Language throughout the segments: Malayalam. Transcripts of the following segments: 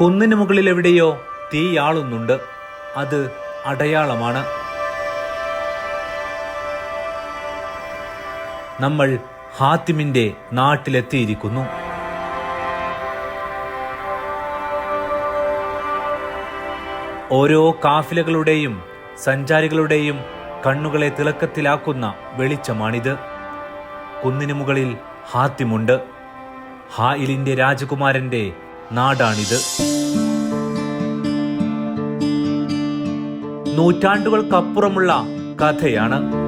കുന്നിന് മുകളിൽ എവിടെയോ തീയാളുന്നുണ്ട് അത് അടയാളമാണ്. നമ്മൾ ഹാത്തിമിന്റെ നാട്ടിലെത്തിയിരിക്കുന്നു. ഓരോ കാഫിലകളുടെയും സഞ്ചാരികളുടെയും കണ്ണുകളെ തിളക്കത്തിലാക്കുന്ന വെളിച്ചമാണിത്. കുന്നിന് മുകളിൽ ഹാത്തിമുണ്ട്. ഹായിലിന്റെ രാജകുമാരന്റെ നാടാണിത്. നൂറ്റാണ്ടുകൾക്കപ്പുറമുള്ള കഥയാണ്.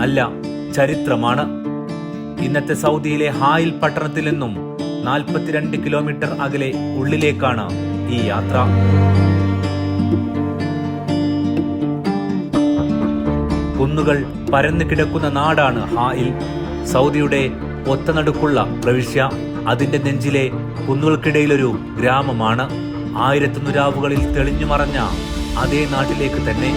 അല്ല ചരിത്രമാണ്. ഇന്നത്തെ സൗദിയിലെ ഹായിൽ പട്ടണത്തിൽ നിന്നും നാൽപ്പത്തിരണ്ട് കിലോമീറ്റർ അകലെ ഉള്ളിലേക്കാണ് ഈ യാത്ര. കുന്നുകൾ പരന്നു കിടക്കുന്ന നാടാണ് ഹായിൽ. സൗദിയുടെ ഒത്തനടുക്കുള്ള പ്രവിശ്യ അതിന്റെ നെഞ്ചിലെ കുന്നുകൾക്കിടയിലൊരു ഗ്രാമമാണ്. ആയിരത്തി രാവുകളിൽ തെളിഞ്ഞു മറഞ്ഞ അതേ നാട്ടിലേക്ക് തന്നെ.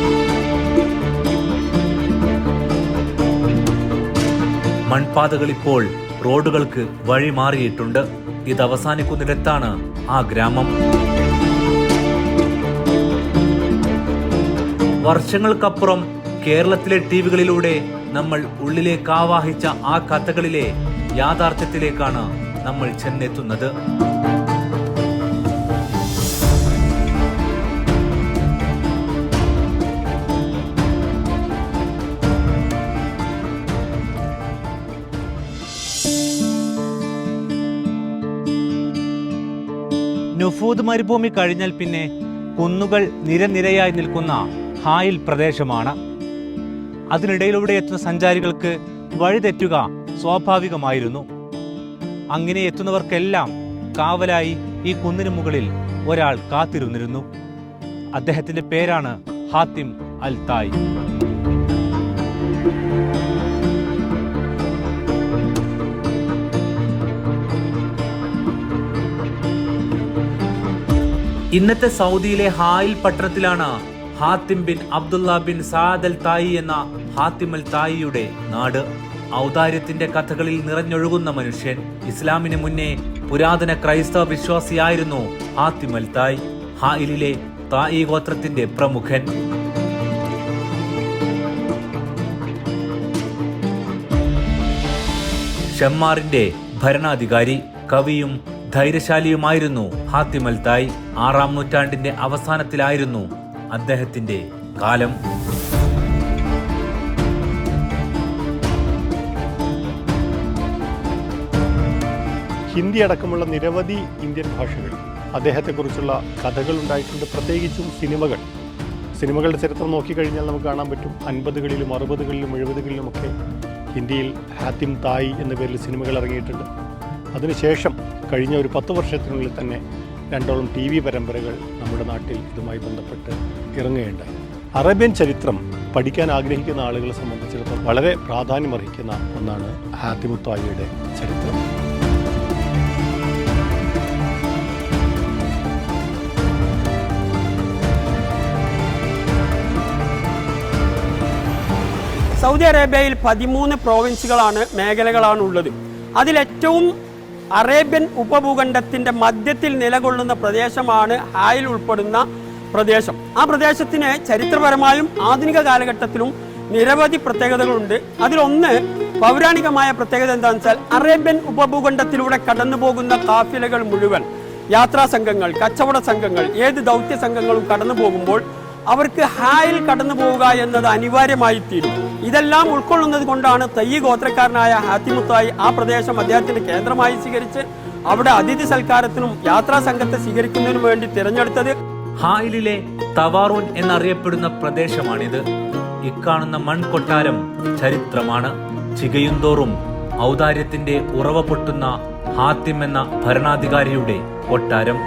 മൺപാതകൾ ഇപ്പോൾ റോഡുകൾക്ക് വഴി മാറിയിട്ടുണ്ട്. ഇത് അവസാനിക്കുന്നിടത്താണ് ആ ഗ്രാമം. വർഷങ്ങൾക്കപ്പുറം കേരളത്തിലെ ടിവികളിലൂടെ നമ്മൾ ഉള്ളിലേക്ക് ആവാഹിച്ച ആ കഥകളിലെ യാഥാർത്ഥ്യത്തിലേക്കാണ് നമ്മൾ ചെന്നെത്തുന്നത്. നുഫൂദ് മരുഭൂമി കഴിഞ്ഞാൽ പിന്നെ കുന്നുകൾ നിരനിരയായി നിൽക്കുന്ന ഹായിൽ പ്രദേശമാണ്. അതിനിടയിലൂടെ എത്തുന്ന സഞ്ചാരികൾക്ക് വഴിതെറ്റുക സ്വാഭാവികമായിരുന്നു. അങ്ങനെ എത്തുന്നവർക്കെല്ലാം കാവലായി ഈ കുന്നിന് മുകളിൽ ഒരാൾ കാത്തിരുന്നിരുന്നു. അദ്ദേഹത്തിന്റെ പേരാണ് ഹാത്തിം അൽ തായ് ഇന്നത്തെ സൗദിയിലെ ഹായിൽ പട്ടണത്തിലാണ് Hatim bin Abdullah bin Saad al Tai എന്ന ഹാത്തിം അൽ തായിയുടെ നാട്. ഔദാര്യത്തിന്റെ കഥകളിൽ നിറഞ്ഞൊഴുകുന്ന മനുഷ്യൻ ഇസ്ലാമിന് മുന്നേ പുരാതന ക്രൈസ്തവ വിശ്വാസിയായിരുന്നു ആത്തിമൽ തായ് ഹായിലിലെ തായി ഗോത്രത്തിന്റെ പ്രമുഖൻ. ഷമ്മാറിന്റെ ഭരണാധികാരി കവിയും ധൈര്യശാലിയുമായിരുന്നു ഹാത്തിമൽ തായ് ആറാം നൂറ്റാണ്ടിന്റെ അവസാനത്തിലായിരുന്നു അദ്ദേഹത്തിന്റെ കാലം. ഹിന്ദി അടക്കമുള്ള നിരവധി ഇന്ത്യൻ ഭാഷകൾ. അദ്ദേഹത്തെക്കുറിച്ചുള്ള കഥകൾ ഉണ്ടായിട്ടുണ്ട്. പ്രത്യേകിച്ചും സിനിമകൾ. സിനിമകളുടെ ചരിത്രം നോക്കിക്കഴിഞ്ഞാൽ നമുക്ക് കാണാൻ പറ്റും. അൻപതുകളിലും അറുപതുകളിലും എഴുപതുകളിലുമൊക്കെ ഹിന്ദിയിൽ ഹാത്തിം തായ് എന്ന പേരിൽ സിനിമകൾ ഇറങ്ങിയിട്ടുണ്ട്. അതിനുശേഷം കഴിഞ്ഞ ഒരു പത്ത് വർഷത്തിനുള്ളിൽ തന്നെ രണ്ടോളം ടി വി പരമ്പരകൾ നമ്മുടെ നാട്ടിൽ ഇതുമായി ബന്ധപ്പെട്ട് ഇറങ്ങുകയുണ്ടായി. അറേബ്യൻ ചരിത്രം പഠിക്കാൻ ആഗ്രഹിക്കുന്ന ആളുകളെ സംബന്ധിച്ചിടത്തോളം വളരെ പ്രാധാന്യമർഹിക്കുന്ന ഒന്നാണ് ഹാത്തിമുത്തായിയുടെ ചരിത്രം. സൗദി അറേബ്യയിൽ പതിമൂന്ന് പ്രോവിൻസുകളാണ് മേഖലകളാണ് ഉള്ളത് അതിലേറ്റവും അറേബ്യൻ ഉപഭൂഖണ്ഡത്തിന്റെ മധ്യത്തിൽ നിലകൊള്ളുന്ന പ്രദേശമാണ് ഹായിൽ ഉൾപ്പെടുന്ന പ്രദേശം. ആ പ്രദേശത്തിന് ചരിത്രപരമായും ആധുനിക കാലഘട്ടത്തിലും നിരവധി പ്രത്യേകതകളുണ്ട്. അതിലൊന്ന് പൗരാണികമായ പ്രത്യേകത എന്താണെന്ന് വെച്ചാൽ അറേബ്യൻ ഉപഭൂഖണ്ഡത്തിലൂടെ കടന്നു പോകുന്ന കാഫിലകൾ മുഴുവൻ. യാത്രാ സംഘങ്ങൾ കച്ചവട സംഘങ്ങൾ ഏത് ദൗത്യ സംഘങ്ങളും കടന്നു പോകുമ്പോൾ അവർക്ക് ഹായിൽ കടന്നു പോവുക എന്നത് അനിവാര്യമായി തീരും ഇതെല്ലാം ഉൾക്കൊള്ളുന്നത് കൊണ്ടാണ് തയ്യ ഗോത്രക്കാരനായ ഹാത്തിമുത്തായി ആ പ്രദേശം അദ്ദേഹത്തിന്റെ കേന്ദ്രമായി സ്വീകരിച്ച് അവിടെ അതിഥി സൽക്കാരത്തിനും യാത്രാ സംഘത്തെ സ്വീകരിക്കുന്നതിനും വേണ്ടി തിരഞ്ഞെടുത്തത്. ഹായിലിലെ തവാറൂൻ എന്നറിയപ്പെടുന്ന പ്രദേശമാണിത്. ഇക്കാണുന്ന മൺകൊട്ടാരം ചരിത്രമാണ്. ചികയുന്തോറും ഔദാര്യത്തിന്റെ ഉറവ പൊട്ടുന്ന ഹാത്തിം എന്ന ഭരണാധികാരിയുടെ കൊട്ടാരം.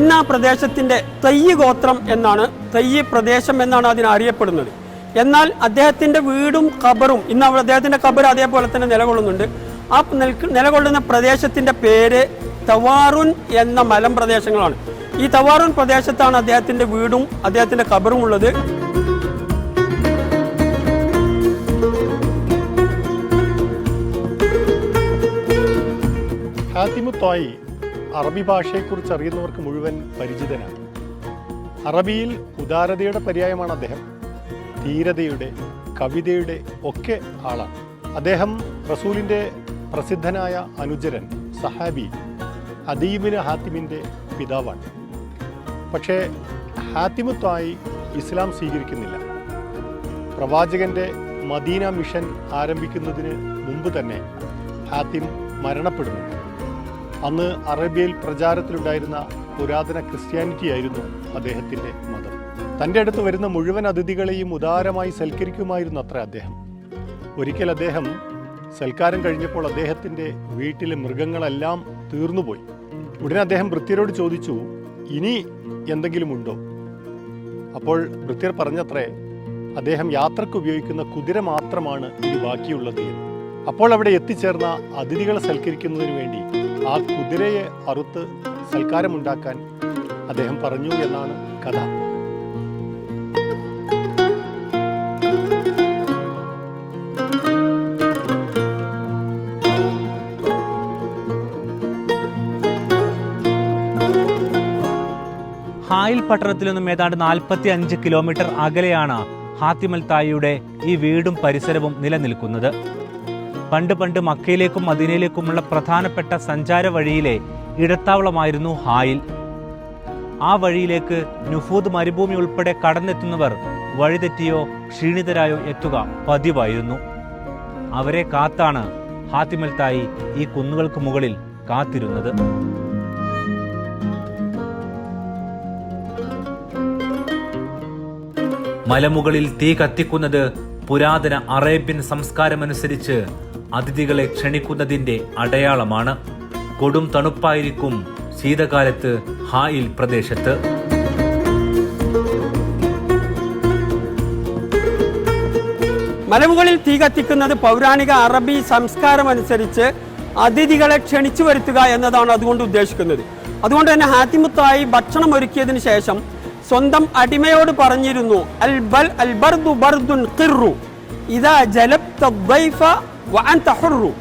ഇന്ന ആ പ്രദേശത്തിന്റെ തയ്യ് ഗോത്രം എന്നാണ് തയ്യ് പ്രദേശം എന്നാണ് അതിന് അറിയപ്പെടുന്നത്. എന്നാൽ അദ്ദേഹത്തിന്റെ വീടും ഖബറും ഇന്ന് അദ്ദേഹത്തിന്റെ ഖബർ അതേപോലെ തന്നെ നിലകൊള്ളുന്നുണ്ട്. ആ നിലകൊള്ളുന്ന പ്രദേശത്തിന്റെ പേര് തവാറുൻ എന്ന മലം പ്രദേശങ്ങളാണ്. ഈ തവാറുൻ പ്രദേശത്താണ് അദ്ദേഹത്തിന്റെ വീടും അദ്ദേഹത്തിന്റെ ഖബറും ഉള്ളത്. ഹാത്തിമു തോയി അറബി ഭാഷയെക്കുറിച്ച് അറിയുന്നവർക്ക് മുഴുവൻ പരിചിതനാണ്. അറബിയിൽ ഉദാരതയുടെ പര്യായമാണ് അദ്ദേഹം. ധീരതയുടെ കവിതയുടെ ഒക്കെ ആളാണ്. അദ്ദേഹം റസൂലിന്റെ പ്രസിദ്ധനായ അനുചരൻ സഹാബി അദീബിന് ഹാത്തിമിന്റെ പിതാവാണ്. പക്ഷേ ഹാത്തിമത്തായി ഇസ്ലാം സ്വീകരിക്കുന്നില്ല. പ്രവാചകന്റെ മദീന മിഷൻ ആരംഭിക്കുന്നതിന് മുമ്പ് തന്നെ ഹാത്തിം മരണപ്പെടുന്നു. അന്ന് അറേബ്യയിൽ പ്രചാരത്തിലുണ്ടായിരുന്ന പുരാതന ക്രിസ്ത്യാനിറ്റി ആയിരുന്നു അദ്ദേഹത്തിന്റെ മതം. തന്റെ അടുത്ത് വരുന്ന മുഴുവൻ അതിഥികളെയും ഉദാരമായി സൽക്കരിക്കുമായിരുന്നു അത്ര അദ്ദേഹം. ഒരിക്കൽ അദ്ദേഹം സൽക്കാരം കഴിഞ്ഞപ്പോൾ അദ്ദേഹത്തിന്റെ വീട്ടിലെ മൃഗങ്ങളെല്ലാം തീർന്നുപോയി. ഉടനെ അദ്ദേഹം ഭൃത്യരോട് ചോദിച്ചു ഇനി എന്തെങ്കിലും ഉണ്ടോ? അപ്പോൾ ഭൃത്യർ പറഞ്ഞത്രേ അദ്ദേഹം യാത്രയ്ക്ക് ഉപയോഗിക്കുന്ന കുതിര മാത്രമാണ് ഇനി ബാക്കിയുള്ളത് അപ്പോൾ അവിടെ എത്തിച്ചേർന്ന അതിഥികളെ സൽക്കരിക്കുന്നതിന് വേണ്ടി ആ കുതിരയെ അറുത്ത് സൽക്കാരമുണ്ടാക്കാൻ അദ്ദേഹം പറഞ്ഞു എന്നാണ് കഥ. ഹായിൽ പട്ടണത്തിൽ നിന്നും ഏതാണ്ട് നാൽപ്പത്തി അഞ്ച് കിലോമീറ്റർ അകലെയാണ് ഹാത്തിമൽ തായിയുടെ ഈ വീടും പരിസരവും നിലനിൽക്കുന്നത്. പണ്ട് പണ്ട് മക്കയിലേക്കും മദീനയിലേക്കുമുള്ള പ്രധാനപ്പെട്ട സഞ്ചാര വഴിയിലെ ഇടത്താവളമായിരുന്നു ഹായിൽ. ആ വഴിയിലേക്ക് നുഫൂദ് മരുഭൂമി ഉൾപ്പെടെ കടന്നെത്തുന്നവർ വഴിതെറ്റിയോ ക്ഷീണിതരായോ എത്തുക പതിവായിരുന്നു. അവരെ കാത്താണ് ഹാത്തിമൽ തായി ഈ കുന്നുകൾക്ക് മുകളിൽ കാത്തിരുന്നത്. മലമുകളിൽ തീ കത്തിക്കുന്നത് പുരാതന അറേബ്യൻ സംസ്കാരമനുസരിച്ച് അതിഥികളെ ക്ഷണിക്കുന്നതിന്റെ അടയാളമാണ്. കൊടും തണുപ്പായിരിക്കും ശീതകാലത്ത് ഹായിൽ പ്രദേശത്ത്. മലമുകളിൽ തീ കത്തിക്കുന്നത് പൗരാണിക അറബി സംസ്കാരം അനുസരിച്ച് അതിഥികളെ ക്ഷണിച്ചു വരുത്തുക എന്നതാണ് അതുകൊണ്ട് ഉദ്ദേശിക്കുന്നത്. അതുകൊണ്ട് തന്നെ ഹാത്തിമുത്തായി ഭക്ഷണം ഒരുക്കിയതിന് ശേഷം സ്വന്തം അടിമയോട് പറഞ്ഞിരുന്നു അൽ ബൽ അൽ ബർദു ബർദുൻ ഇതാ ജലബ്ത ദ്വൈഫ വ തഹുറു ഹുർറു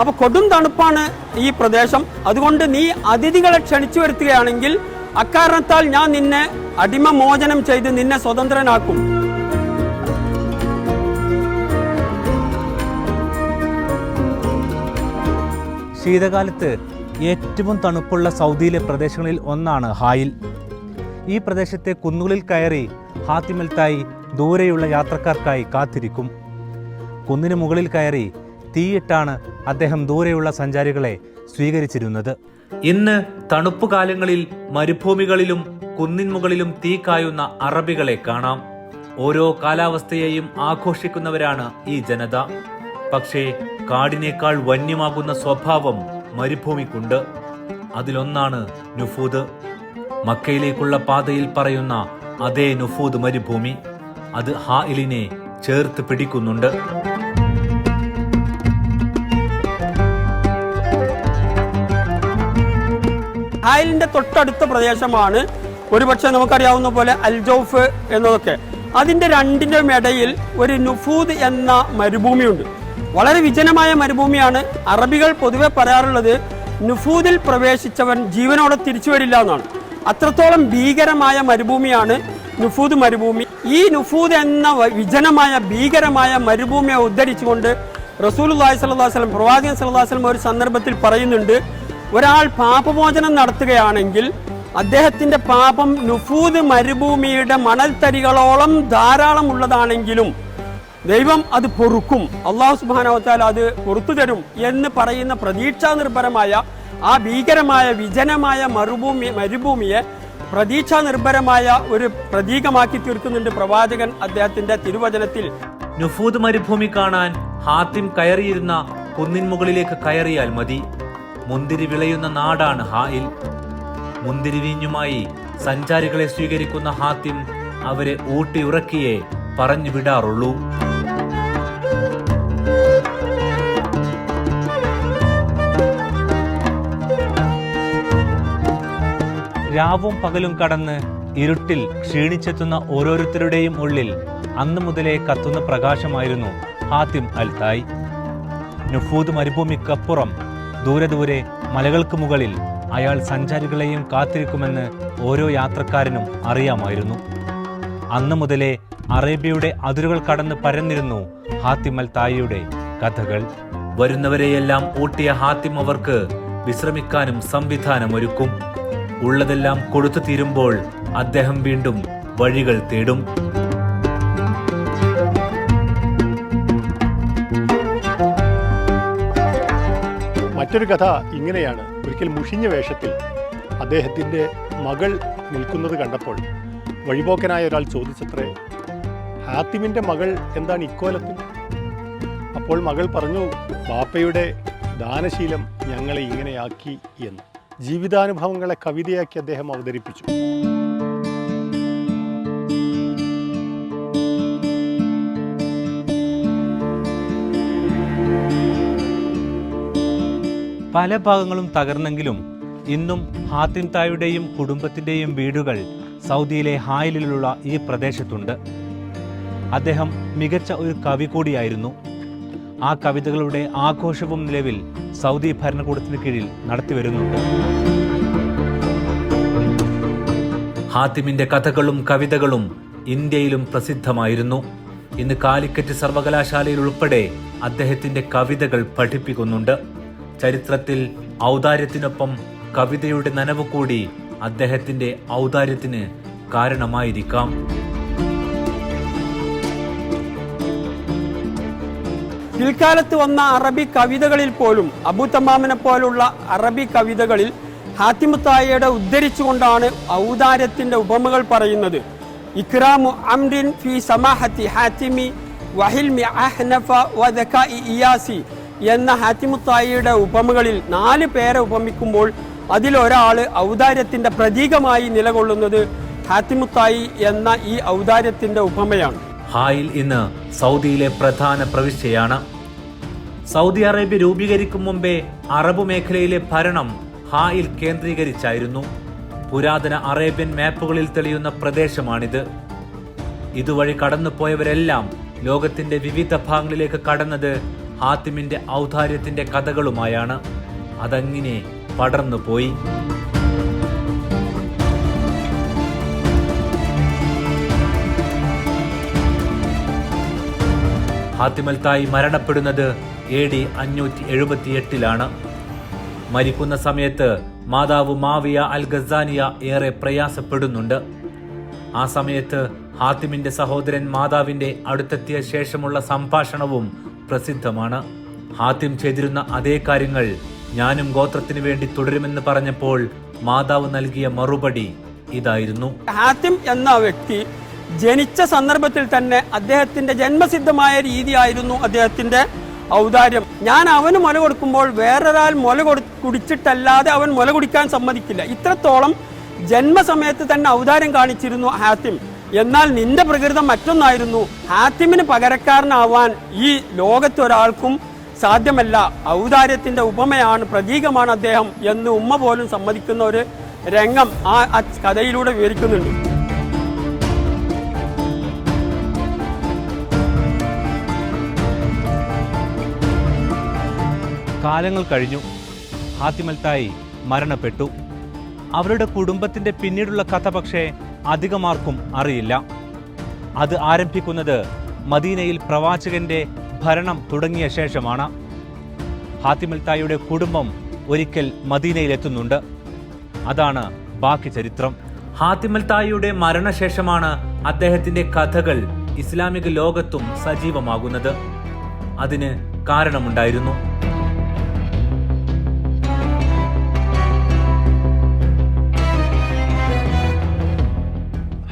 അപ്പൊ കൊടും തണുപ്പാണ് ഈ പ്രദേശം. അതുകൊണ്ട് നീ അതിഥികളെ ക്ഷണിച്ചു വരുത്തുകയാണെങ്കിൽ അക്കാരണത്താൽ ഞാൻ നിന്നെ അടിമ മോചനം ചെയ്ത് നിന്നെ സ്വതന്ത്രനാക്കും. ശീതകാലത്ത് ഏറ്റവും തണുപ്പുള്ള സൗദിയിലെ പ്രദേശങ്ങളിൽ ഒന്നാണ് ഹായിൽ. ഈ പ്രദേശത്തെ കുന്നുകളിൽ കയറി ഹാത്തിമൽത്തായി ദൂരെയുള്ള യാത്രക്കാർക്കായി കാത്തിരിക്കും. കുന്നിന് മുകളിൽ കയറി തീയിട്ടാണ് അദ്ദേഹം ദൂരെയുള്ള സഞ്ചാരികളെ സ്വീകരിച്ചിരുന്നത്. ഇന്ന് തണുപ്പ് കാലങ്ങളിൽ മരുഭൂമികളിലും കുന്നിൻമുകളിലും തീ കായുന്ന അറബികളെ കാണാം. ഓരോ കാലാവസ്ഥയെയും ആഘോഷിക്കുന്നവരാണ് ഈ ജനത. പക്ഷേ കാടിനേക്കാൾ വന്യമാകുന്ന സ്വഭാവം മരുഭൂമിക്കുണ്ട്. അതിലൊന്നാണ് നുഫൂദ്. മക്കയിലേക്കുള്ള പാതയിൽ പറയുന്ന അതേ നുഫൂദ് മരുഭൂമി. അത് ഹായിലിനെ ചേർത്ത് പിടിക്കുന്നുണ്ട്. ആയിലിന്റെ തൊട്ടടുത്ത പ്രദേശമാണ്. ഒരുപക്ഷെ നമുക്കറിയാവുന്ന പോലെ അൽജൌഫ് എന്നതൊക്കെ. അതിന്റെ രണ്ടിന്റെ ഇടയിൽ ഒരു നുഫൂദ് എന്ന മരുഭൂമിയുണ്ട്. വളരെ വിജനമായ മരുഭൂമിയാണ്. അറബികൾ പൊതുവെ പറയാറുള്ളത് നുഫൂദിൽ പ്രവേശിച്ചവൻ ജീവനോടെ തിരിച്ചു വരില്ല എന്നാണ്. അത്രത്തോളം ഭീകരമായ മരുഭൂമിയാണ് നുഫൂദ് മരുഭൂമി. ഈ നുഫൂദ് എന്ന വിജനമായ ഭീകരമായ മരുഭൂമിയെ ഉദ്ധരിച്ചുകൊണ്ട് റസൂൽ അള്ളാഹി പ്രവാചകൻ വസല്ലം ഒരു സന്ദർഭത്തിൽ പറയുന്നുണ്ട് ഒരാൾ പാപമോചനം നടത്തുകയാണെങ്കിൽ അദ്ദേഹത്തിന്റെ പാപം നുഫൂദ് മരുഭൂമിയുടെ മണൽത്തരികളോളം ധാരാളം ഉള്ളതാണെങ്കിലും ദൈവം അത് പൊറുക്കും. അള്ളാഹു സുബാനവത്താൽ അത് പൊറത്തു തരും എന്ന് പറയുന്ന പ്രതീക്ഷാ നിർഭരമായ ആ ഭീകരമായ വിജനമായ മരുഭൂമി മരുഭൂമിയെ പ്രതീക്ഷാ നിർഭരമായ ഒരു പ്രതീകമാക്കി തീർക്കുന്നുണ്ട് പ്രവാചകൻ അദ്ദേഹത്തിന്റെ തിരുവചനത്തിൽ. നുഫൂദ് മരുഭൂമി കാണാൻ ഹാത്തിം കയറിയിരുന്ന കുന്നിൻ മുകളിലേക്ക് കയറിയാൽ മതി. മുന്തിരി വിളയുന്ന നാടാണ് ഹായിൽ. മുന്തിരി വീഞ്ഞുമായി സഞ്ചാരികളെ സ്വീകരിക്കുന്ന ഹാത്തിം അവരെ ഊട്ടി ഉറക്കിയേ പറഞ്ഞു വിടാറുള്ളൂ. രാവും പകലും കടന്ന് ഇരുട്ടിൽ ക്ഷീണിച്ചെത്തുന്ന ഓരോരുത്തരുടെയും ഉള്ളിൽ അന്നു മുതലേ കത്തുന്ന പ്രകാശമായിരുന്നു ഹാത്തിം അൽതായ് നുഫൂദ് മരുഭൂമിക്കപ്പുറം ദൂരെ ദൂരെ മലകൾക്ക് മുകളിൽ അയാൾ സഞ്ചാരികളെയും കാത്തിരിക്കുമെന്ന് ഓരോ യാത്രക്കാരനും അറിയാമായിരുന്നു. അന്ന് മുതലേ അറേബ്യയുടെ അതിരുകൾ കടന്ന് പരന്നിരുന്നു ഹാത്തിമൽ തായിയുടെ കഥകൾ. വരുന്നവരെയെല്ലാം ഊട്ടിയ ഹാത്തിം അവർക്ക് വിശ്രമിക്കാനും സംവിധാനമൊരുക്കും. ഉള്ളതെല്ലാം കൊടുത്തു തീരുമ്പോൾ അദ്ദേഹം വീണ്ടും വഴികൾ തേടും. മറ്റൊരു കഥ ഇങ്ങനെയാണ്. ഒരിക്കൽ മുഷിഞ്ഞ വേഷത്തിൽ അദ്ദേഹത്തിന്റെ മകൾ നിൽക്കുന്നത് കണ്ടപ്പോൾ വഴിപോക്കനായ ഒരാൾ ചോദിച്ചത്രേ ഹാത്തിമിന്റെ മകൾ എന്താണ് ഇക്കോലത്തിൽ? അപ്പോൾ മകൾ പറഞ്ഞു ബാപ്പയുടെ ദാനശീലം ഞങ്ങളെ ഇങ്ങനെയാക്കി എന്ന്. ജീവിതാനുഭവങ്ങളെ കവിതയാക്കി അദ്ദേഹം അവതരിപ്പിച്ചു. പല ഭാഗങ്ങളും തകർന്നെങ്കിലും ഇന്നും ഹാത്തിം തായുടെയും കുടുംബത്തിന്റെയും വീടുകൾ സൗദിയിലെ ഹായലിലുള്ള ഈ പ്രദേശത്തുണ്ട്. അദ്ദേഹം മികച്ച ഒരു കവി കൂടിയായിരുന്നു. ആ കവിതകളുടെ ആഘോഷവും നിലവിൽ സൗദി ഭരണകൂടത്തിന് കീഴിൽ നടത്തിവരുന്നുണ്ട് ഹാത്തിമിന്റെ കഥകളും കവിതകളും ഇന്ത്യയിലും പ്രസിദ്ധമായിരുന്നു. ഇന്ന് കാലിക്കറ്റ് സർവകലാശാലയിൽ ഉൾപ്പെടെ അദ്ദേഹത്തിന്റെ കവിതകൾ പഠിപ്പിക്കുന്നുണ്ട്. ചരിത്രത്തിൽ ഔദാര്യത്തിനൊപ്പം കവിതയുടെ നനവ് കൂടി അദ്ദേഹത്തിന്റെ ഔദാര്യത്തിന് കാരണമായിരിക്കാം. പിൽക്കാലത്ത് വന്ന അറബി കവിതകളിൽ പോലും അബു തമാമിനെ പോലുള്ള അറബി കവിതകളിൽ ഹാത്തിമുത്തായയുടെ ഉദ്ധരിച്ചുകൊണ്ടാണ് ഔദാര്യത്തിന്റെ ഉപമകൾ പറയുന്നത്. ഇക്രാമു അംരിൻ ഫി സമാഹത്തി ഹാത്തിമി വദക്കാഇ ഇയാസി എന്ന ഹാത്തിമുത്തായിയുടെ ഉപമകളിൽ നാല് പേരെ ഉപമിക്കുമ്പോൾ അതിലൊരാൾ ഔദാര്യത്തിന്റെ പ്രതീകമായി നിലകൊള്ളുന്നത് ഹാത്തിമുത്തായി എന്ന ഈ ഔദാര്യത്തിന്റെ ഉപമയാണ്. ഹായിൽ ഇന്ന് സൗദിയിലെ പ്രധാന പ്രവിശ്യയാണ്. സൗദി അറേബ്യ രൂപീകരിക്കും മുമ്പേ അറബ് മേഖലയിലെ ഭരണം ഹായിൽ കേന്ദ്രീകരിച്ചായിരുന്നു. പുരാതന അറേബ്യൻ മാപ്പുകളിൽ തെളിയുന്ന പ്രദേശമാണിത്. ഇതുവഴി കടന്നുപോയവരെല്ലാം ലോകത്തിന്റെ വിവിധ ഭാഗങ്ങളിലേക്ക് കടന്നത് ഹാത്തിമിന്റെ ഔദാര്യത്തിന്റെ കഥകളുമായാണ് അതങ്ങിനെ പടർന്നുപോയി ഹാത്തിമൽ ഹാത്തിമൽത്തായി മരണപ്പെടുന്നത് എ ഡി അഞ്ഞൂറ്റി എഴുപത്തി എട്ടിലാണ് മരിക്കുന്ന സമയത്ത് മാതാവ് മാവിയ അൽ ഗസാനിയ ഏറെ പ്രയാസപ്പെടുന്നുണ്ട്. ആ സമയത്ത് ഹാത്തിമിന്റെ സഹോദരൻ മാതാവിന്റെ അടുത്തെത്തിയ ശേഷമുള്ള സംഭാഷണവും പ്രസിദ്ധമാണ്. ആദ്യം ചെയ്തിരുന്ന അതേ കാര്യങ്ങൾ ഞാനും ഗോത്രത്തിനു വേണ്ടി തുടരുമെന്ന് പറഞ്ഞപ്പോൾ മാതാവ് നൽകിയ മറുപടി ഇതായിരുന്നു. ഹാത്തിം എന്ന വ്യക്തി ജനിച്ച സന്ദർഭത്തിൽ തന്നെ അദ്ദേഹത്തിന്റെ ജന്മസിദ്ധമായ രീതിയായിരുന്നു അദ്ദേഹത്തിന്റെ ഔദാര്യം. ഞാൻ അവന് മുല കൊടുക്കുമ്പോൾ വേറൊരാൾ മുല കൊടു കുടിച്ചിട്ടല്ലാതെ അവൻ മുല കുടിക്കാൻ സമ്മതിക്കില്ല. ഇത്രത്തോളം ജന്മസമയത്ത് തന്നെ ഔദാര്യം കാണിച്ചിരുന്നു ഹാത്തിം. എന്നാൽ നിന്റെ പ്രകൃതം മറ്റൊന്നായിരുന്നു. ഹാത്തിമിന് പകരക്കാരനാവാൻ ഈ ലോകത്തൊരാൾക്കും സാധ്യമല്ല. ഔദാര്യത്തിന്റെ ഉപമയാണ് പ്രതീകമാണ് അദ്ദേഹം എന്ന് ഉമ്മ പോലും സമ്മതിക്കുന്ന ഒരു രംഗം ആ കഥയിലൂടെ വിവരിക്കുന്നുണ്ട്. കാലങ്ങൾ കഴിഞ്ഞു. ഹാത്തിമൽത്തായി മരണപ്പെട്ടു. അവരുടെ കുടുംബത്തിന്റെ പിന്നീടുള്ള കഥ പക്ഷേ അധികമാർക്കും അറിയില്ല. അത് ആരംഭിക്കുന്നത് മദീനയിൽ പ്രവാചകന്റെ ഭരണം തുടങ്ങിയ ശേഷമാണ്. ഹാത്തിമൽ തായിയുടെ കുടുംബം ഒരിക്കൽ മദീനയിലെത്തുന്നുണ്ട്. അതാണ് ബാക്കി ചരിത്രം. ഹാത്തിമൽ തായിയുടെ മരണശേഷമാണ് അദ്ദേഹത്തിന്റെ കഥകൾ ഇസ്ലാമിക ലോകത്തും സജീവമാകുന്നത്. അതിന് കാരണമുണ്ടായിരുന്നു.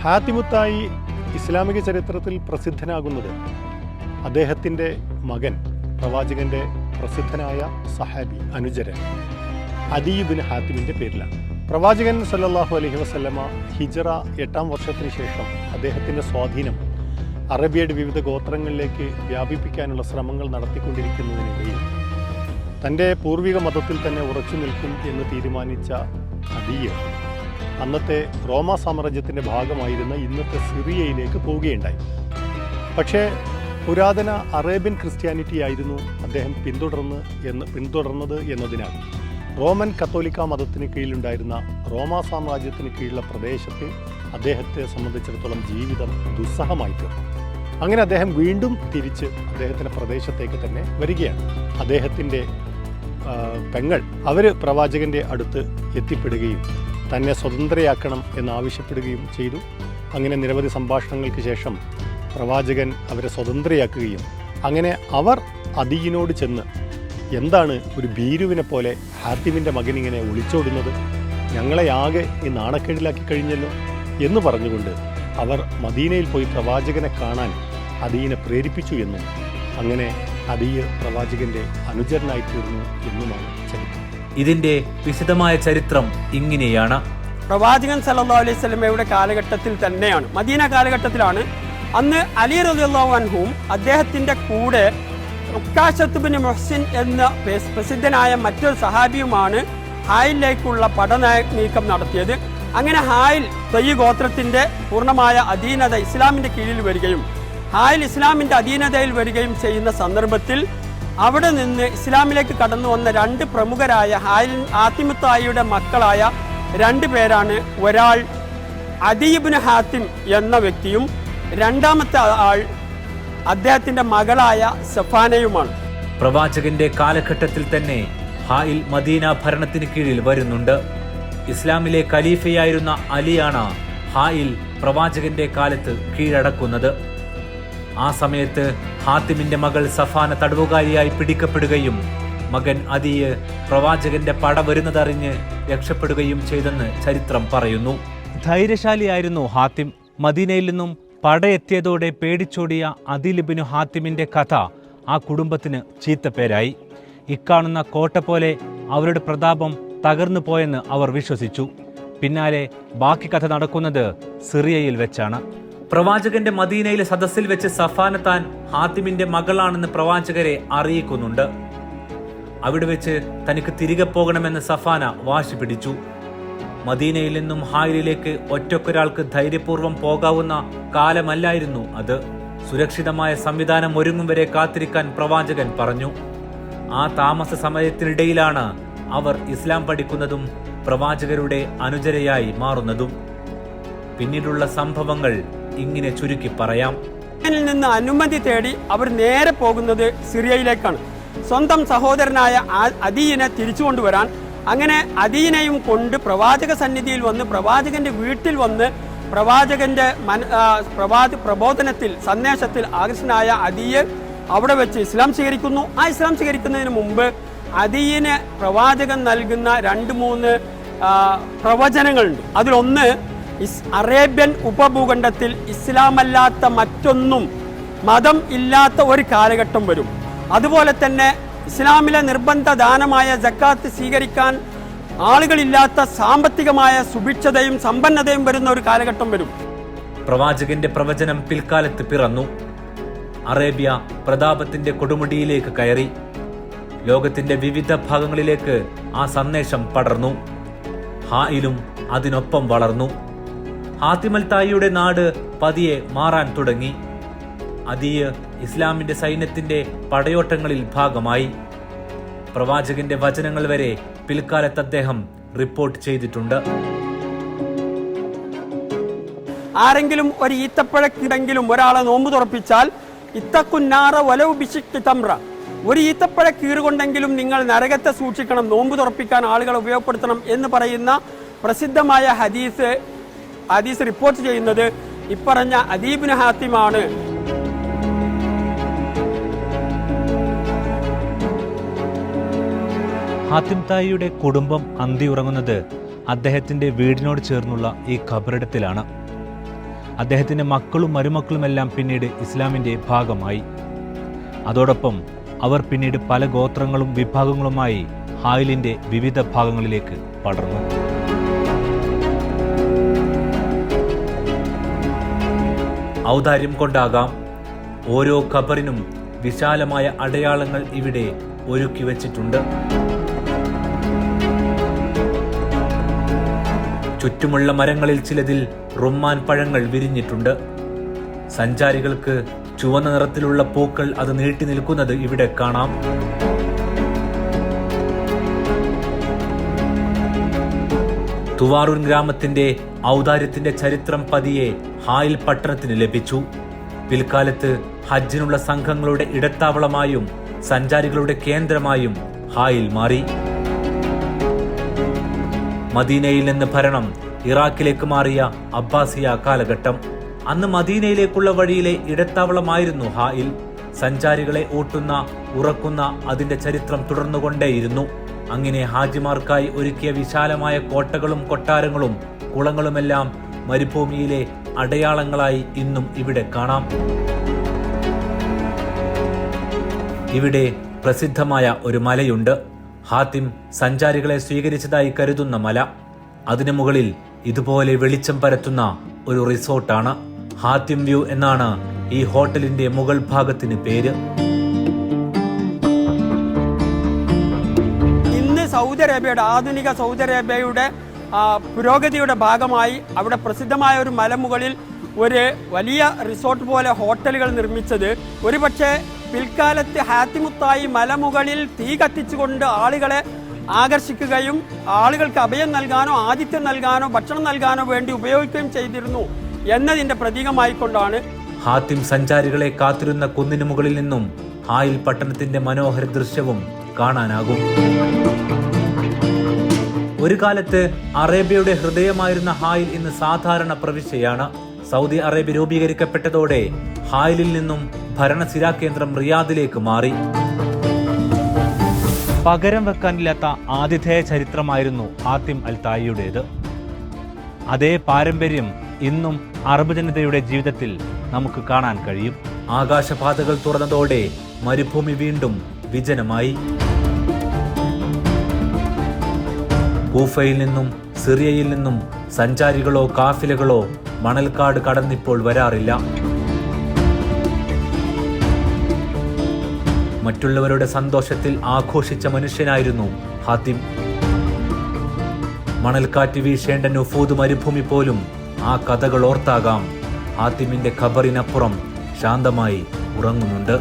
ഹാത്തിമുത്തായി ഇസ്ലാമിക ചരിത്രത്തിൽ പ്രസിദ്ധനാകുന്നത് അദ്ദേഹത്തിന്റെ മകൻ പ്രവാചകന്റെ പ്രസിദ്ധനായ സഹാബി അനുജരൻ അദീബിൻ ഹാത്തിമിന്റെ പേരിലാണ്. പ്രവാചകൻ സല്ലാഹു അലഹി വസല്ലമ ഹിജറ എട്ടാം വർഷത്തിന് ശേഷം അദ്ദേഹത്തിന്റെ സ്വാധീനം അറബിയയുടെ വിവിധ ഗോത്രങ്ങളിലേക്ക് വ്യാപിപ്പിക്കാനുള്ള ശ്രമങ്ങൾ നടത്തിക്കൊണ്ടിരിക്കുന്നതിനിടയിൽ തന്റെ പൂർവിക മതത്തിൽ തന്നെ ഉറച്ചു നിൽക്കും എന്ന് തീരുമാനിച്ച അദീയ അന്നത്തെ റോമ സാമ്രാജ്യത്തിന്റെ ഭാഗമായിരുന്ന ഇന്നത്തെ സിറിയയിലേക്ക് പോവുകയുണ്ടായി. പക്ഷേ പുരാതന അറേബ്യൻ ക്രിസ്ത്യാനിറ്റി ആയിരുന്നു അദ്ദേഹം പിന്തുടർന്ന് എന്ന് പിന്തുടർന്നത് എന്നതിനാൽ റോമൻ കത്തോലിക്ക മതത്തിന് കീഴിലുണ്ടായിരുന്ന റോമ സാമ്രാജ്യത്തിന് കീഴിലുള്ള പ്രദേശത്ത് അദ്ദേഹത്തെ സംബന്ധിച്ചിടത്തോളം ജീവിതം ദുസ്സഹമായി തീർന്നു. അങ്ങനെ അദ്ദേഹം വീണ്ടും തിരിച്ച് അദ്ദേഹത്തിന്റെ പ്രദേശത്തേക്ക് തന്നെ വരികയാണ്. അദ്ദേഹത്തിന്റെ പെങ്ങൾ അവർ പ്രവാചകന്റെ അടുത്ത് എത്തിപ്പെടുകയും തന്നെ സ്വതന്ത്രയാക്കണം എന്നാവശ്യപ്പെടുകയും ചെയ്തു. അങ്ങനെ നിരവധി സംഭാഷണങ്ങൾക്ക് ശേഷം പ്രവാചകൻ അവരെ സ്വതന്ത്രയാക്കുകയും അങ്ങനെ അവർ അദീനോട് ചെന്ന് എന്താണ് ഒരു ഭീരുവിനെ പോലെ ഹാത്തിമിന്റെ മകൻ ഇങ്ങനെ ഒളിച്ചോടുന്നത്? ഞങ്ങളെ ആകെ ഈ നാണക്കേടിലാക്കി കഴിഞ്ഞല്ലോ എന്ന് പറഞ്ഞുകൊണ്ട് അവർ മദീനയിൽ പോയി പ്രവാചകനെ കാണാൻ അദീനെ പ്രേരിപ്പിച്ചു എന്നും അങ്ങനെ അദീയ് പ്രവാചകന്റെ അനുചരനായി തീർന്നു എന്നുമാണ് ചരിത്രം. ഇതിന്റെ വിശദമായ ചരിത്രം ഇങ്ങനെയാണ്. പ്രവാചകൻ സല്ലാ അലൈഹി സ്വലമയുടെ കാലഘട്ടത്തിൽ തന്നെയാണ്. മദീന കാലഘട്ടത്തിലാണ്. അന്ന് അലി അൻഹുവും അദ്ദേഹത്തിന്റെ കൂടെ ഉക്കാശത്ത് ബിൻ മുഹ്സിൻ എന്ന പ്രസ്- പ്രസിദ്ധനായ മറ്റൊരു സഹാബിയുമാണ് ഹായിലേക്കുള്ള പഠന നീക്കം നടത്തിയത്. അങ്ങനെ ഹായിൽ തൊയ്യ് ഗോത്രത്തിന്റെ പൂർണമായ അധീനത ഇസ്ലാമിന്റെ കീഴിൽ വരികയും ഹായിൽ ഇസ്ലാമിന്റെ അധീനതയിൽ വരികയും ചെയ്യുന്ന സന്ദർഭത്തിൽ അവിടെ നിന്ന് ഇസ്ലാമിലേക്ക് കടന്നു വന്ന രണ്ട് പ്രമുഖരായ ഹാരി ആത്തിമത്തായിയുടെ മക്കളായ രണ്ട് പേരാണ് ഒരാൾ അദീബിന് ഹാത്തിം എന്ന വ്യക്തിയും രണ്ടാമത്തെ ആൾ അദ്ദേഹത്തിന്റെ മകളായ സഫാനയുമാണ്. പ്രവാചകന്റെ കാലഘട്ടത്തിൽ തന്നെ ഹായിൽ മദീന ഭരണത്തിന് കീഴിൽ വരുന്നുണ്ട്. ഇസ്ലാമിലെ ഖലീഫയായിരുന്ന അലിയാണ് ഹായിൽ പ്രവാചകന്റെ കാലത്ത് കീഴടക്കുന്നത്. ആ സമയത്ത് ഹാത്തിമിന്റെ മകൾ സഫാന തടവുകാരിയായി പിടിക്കപ്പെടുകയും മകൻ അതിയെ പ്രവാചകന്റെ പട വരുന്നതറിഞ്ഞ് രക്ഷപ്പെടുകയും ചെയ്തെന്ന് ചരിത്രം പറയുന്നു. ധൈര്യശാലിയായിരുന്നു ഹാത്തിം. മദീനയിൽ നിന്നും പടയെത്തിയതോടെ പേടിച്ചോടിയ അദിലിബിനു ഹാത്തിമിന്റെ കഥ ആ കുടുംബത്തിന് ചീത്തപ്പേരായി. ഇക്കാണുന്ന കോട്ട പോലെ അവരുടെ പ്രതാപം തകർന്നു പോയെന്ന് അവർ വിശ്വസിച്ചു. പിന്നാലെ ബാക്കി കഥ നടക്കുന്നത് സിറിയയിൽ വെച്ചാണ്. പ്രവാചകന്റെ മദീനയിലെ സദസ്സിൽ വെച്ച് സഫാന താൻ ഹാത്തിമിന്റെ മകളാണെന്ന് പ്രവാചകരെ അറിയിക്കുന്നുണ്ട്. അവിടെ വെച്ച് തനിക്ക് തിരികെ പോകണമെന്ന് സഫാന വാശി പിടിച്ചു. മദീനയിൽ നിന്നും ഹായിലേക്ക് ഒറ്റക്കൊരാൾക്ക് ധൈര്യപൂർവം പോകാവുന്ന കാലമല്ലായിരുന്നു അത്. സുരക്ഷിതമായ സംവിധാനം ഒരുങ്ങും വരെ കാത്തിരിക്കാൻ പ്രവാചകൻ പറഞ്ഞു. ആ താമസ സമയത്തിനിടയിലാണ് അവർ ഇസ്ലാം പഠിക്കുന്നതും പ്രവാചകരുടെ അനുചരയായി മാറുന്നതും. പിന്നീടുള്ള സംഭവങ്ങൾ ഇങ്ങനെ ചുരുക്കി പറയാം. ൽ നിന്ന് അനുമതി തേടി അവർ നേരെ പോകുന്നത് സിറിയയിലേക്കാണ്. സ്വന്തം സഹോദരനായ അദീനെ തിരിച്ചു കൊണ്ടുവരാൻ അങ്ങനെ അദീനെയും കൊണ്ട് പ്രവാചക സന്നിധിയിൽ വന്ന് പ്രവാചകന്റെ വീട്ടിൽ വന്ന് പ്രവാചകന്റെ പ്രവാച പ്രബോധനത്തിൽ സന്ദേശത്തിൽ ആകർഷനായ അദിയെ അവിടെ വെച്ച് ഇസ്ലാം സ്വീകരിക്കുന്നു. ആ ഇസ്ലാം സ്വീകരിക്കുന്നതിന് മുമ്പ് അദീന് പ്രവാചകൻ നൽകുന്ന രണ്ട് മൂന്ന് പ്രവചനങ്ങളുണ്ട്. അതിലൊന്ന് ഇസ് അറേബ്യൻ ഉപഭൂഖണ്ഡത്തിൽ ഇസ്ലാമല്ലാത്ത മറ്റൊന്നും മതം ഇല്ലാത്ത ഒരു കാലഘട്ടം വരും. അതുപോലെ തന്നെ ഇസ്ലാമിലെ നിർബന്ധ ദാനമായ ജക്കാത്ത് സ്വീകരിക്കാൻ ആളുകളില്ലാത്ത സാമ്പത്തികമായ സുഭിക്ഷതയും സമ്പന്നതയും വരുന്ന ഒരു കാലഘട്ടം വരും. പ്രവാചകന്റെ പ്രവചനം പിൽക്കാലത്ത് പിറന്നു. അറേബ്യ പ്രതാപത്തിന്റെ കൊടുമുടിയിലേക്ക് കയറി. ലോകത്തിന്റെ വിവിധ ഭാഗങ്ങളിലേക്ക് ആ സന്ദേശം പടർന്നു. ഹായിലും അതിനൊപ്പം വളർന്നു. ഹാത്തിമൽ തായിയുടെ നാട് പതിയെ മാറാൻ തുടങ്ങി. അതിയ് ഇസ്ലാമിന്റെ സൈന്യത്തിന്റെ പടയോട്ടങ്ങളിൽ ഭാഗമായി. പ്രവാചകന്റെ വചനങ്ങൾ വരെ പിൽക്കാലത്ത് അദ്ദേഹം റിപ്പോർട്ട് ചെയ്തിട്ടുണ്ട്. ആരെങ്കിലും ഒരു ഈത്തപ്പഴക്കിടെങ്കിലും ഒരാളെ നോമ്പ് തുറപ്പിച്ചാൽ ഇത്തക്കുന്നാറ വലവ് ബിശിക്ക് തമ്ര. ഒരു ഈത്തപ്പഴ കീറുകൊണ്ടെങ്കിലും നിങ്ങൾ നരകത്തെ സൂക്ഷിക്കണം നോമ്പ് തുറപ്പിക്കാൻ ആളുകളെ ഉപയോഗപ്പെടുത്തണം എന്ന് പറയുന്ന പ്രസിദ്ധമായ ഹദീസ് ഹദീസ് റിപ്പോർട്ട് ചെയ്യുന്നത് ഇപ്പറഞ്ഞ അദീബിന് ഹാത്തിമാണ്. ഹാത്തിം തായിയുടെ കുടുംബം അന്തിയുറങ്ങുന്നത് അദ്ദേഹത്തിന്റെ വീടിനോട് ചേർന്നുള്ള ഈ ഖബറിടത്തിലാണ്. അദ്ദേഹത്തിന്റെ മക്കളും മരുമക്കളുമെല്ലാം പിന്നീട് ഇസ്ലാമിന്റെ ഭാഗമായി. അതോടൊപ്പം അവർ പിന്നീട് പല ഗോത്രങ്ങളും വിഭാഗങ്ങളുമായി ഹായിലിന്റെ വിവിധ ഭാഗങ്ങളിലേക്ക് പടർന്നു. ഔദാര്യം കൊണ്ടാകാം. ഓരോ ഖബറിനും വിശാലമായ അടയാളങ്ങൾ ഇവിടെ ഒരുക്കി വച്ചിട്ടുണ്ട്. ചുറ്റുമുള്ള മരങ്ങളിൽ ചിലതിൽ റുമ്മാൻ പഴങ്ങൾ വിരിഞ്ഞിട്ടുണ്ട്. സഞ്ചാരികൾക്ക് ചുവന്ന നിറത്തിലുള്ള പൂക്കൾ അത് നീട്ടി നിൽക്കുന്നത് ഇവിടെ കാണാം. തുവാറൂൻ ഗ്രാമത്തിന്റെ ഔദാര്യത്തിന്റെ ചരിത്രം പതിയെ ഹായിൽ പട്ടണത്തിന് ലഭിച്ചു. പിൽക്കാലത്ത് ഹജ്ജിനുള്ള സംഘങ്ങളുടെ ഇടത്താവളമായും സഞ്ചാരികളുടെ കേന്ദ്രമായും ഹായിൽ മാറി. മദീനയിൽ നിന്ന് ഭരണം ഇറാഖിലേക്ക് മാറിയ അബ്ബാസിയ കാലഘട്ടം. അന്ന് മദീനയിലേക്കുള്ള വഴിയിലെ ഇടത്താവളമായിരുന്നു ഹായിൽ. സഞ്ചാരികളെ ഓട്ടുന്ന ഉറക്കുന്ന അതിന്റെ ചരിത്രം തുടർന്നുകൊണ്ടേയിരുന്നു. അങ്ങനെ ഹാജിമാർക്കായി ഒരുക്കിയ വിശാലമായ കോട്ടകളും കൊട്ടാരങ്ങളും കുളങ്ങളുമെല്ലാം മരുഭൂമിയിലെ അടയാളങ്ങളായി ഇന്നും ഇവിടെ കാണാം. ഇവിടെ പ്രസിദ്ധമായ ഒരു മലയുണ്ട്. ഹാത്തിം സഞ്ചാരികളെ സ്വീകരിച്ചതായി കരുതുന്ന മല. അതിനു മുകളിൽ ഇതുപോലെ വെളിച്ചം പരത്തുന്ന ഒരു റിസോർട്ടാണ് ഹാത്തിം വ്യൂ എന്നാണ് ഈ ഹോട്ടലിന്റെ മുകൾ ഭാഗത്തിന് പേര്. ഇന്ന് സൗദി അറേബ്യയുടെ ആധുനിക സൗദി അറേബ്യയുടെ പുരോഗതിയുടെ ഭാഗമായി അവിടെ പ്രസിദ്ധമായ ഒരു മലമുകളിൽ ഒരു വലിയ റിസോർട്ട് പോലെ ഹോട്ടലുകൾ നിർമ്മിച്ചത്. ഒരുപക്ഷെ പിൽക്കാലത്ത് ഹാത്തിമുത്തായി മലമുകളിൽ തീ കത്തിച്ചുകൊണ്ട് ആളുകളെ ആകർഷിക്കുകയും ആളുകൾക്ക് അഭയം നൽകാനോ ആതിഥ്യം നൽകാനോ ഭക്ഷണം നൽകാനോ വേണ്ടി ഉപയോഗിക്കുകയും ചെയ്തിരുന്നു എന്നതിന്റെ പ്രതീകമായിക്കൊണ്ടാണ് ഹാത്തിം സഞ്ചാരികളെ കാത്തിരുന്ന കുന്നിനു മുകളിൽ നിന്നും ഹായിൽ പട്ടണത്തിന്റെ മനോഹര ദൃശ്യവും കാണാനാകും. ഒരു കാലത്ത് അറേബ്യയുടെ ഹൃദയമായിരുന്ന ഹായിൽ ഇന്ന് സാധാരണ പ്രവിശ്യയാണ്. സൗദി അറേബ്യ രൂപീകരിക്കപ്പെട്ടതോടെ ഹായിലിൽ നിന്നും ഭരണസിരാ കേന്ദ്രം റിയാദിലേക്ക് മാറി. പകരം വെക്കാനില്ലാത്ത ആതിഥേയ ചരിത്രമായിരുന്നു ഹാത്തിം അൽ തായിയുടേത് അതേ പാരമ്പര്യം ഇന്നും അറബ് ജനതയുടെ ജീവിതത്തിൽ നമുക്ക് കാണാൻ കഴിയും. ആകാശപാതകൾ തുറന്നതോടെ മരുഭൂമി വീണ്ടും വിജനമായി. കൂഫയിൽ നിന്നും സിറിയയിൽ നിന്നും സഞ്ചാരികളോ കാഫിലകളോ മണൽക്കാട് കടന്നിപ്പോൾ വരാറില്ല. മറ്റുള്ളവരുടെ സന്തോഷത്തിൽ ആഘോഷിച്ച മനുഷ്യനായിരുന്നു ഹാത്തിം. മണൽക്കാറ്റ് വീശേണ്ട നുഫൂദ് മരുഭൂമി പോലും ആ കഥകൾ ഓർത്താകാം ഹാത്തിമിന്റെ ഖബറിനപ്പുറം ശാന്തമായി ഉറങ്ങുന്നുണ്ട്.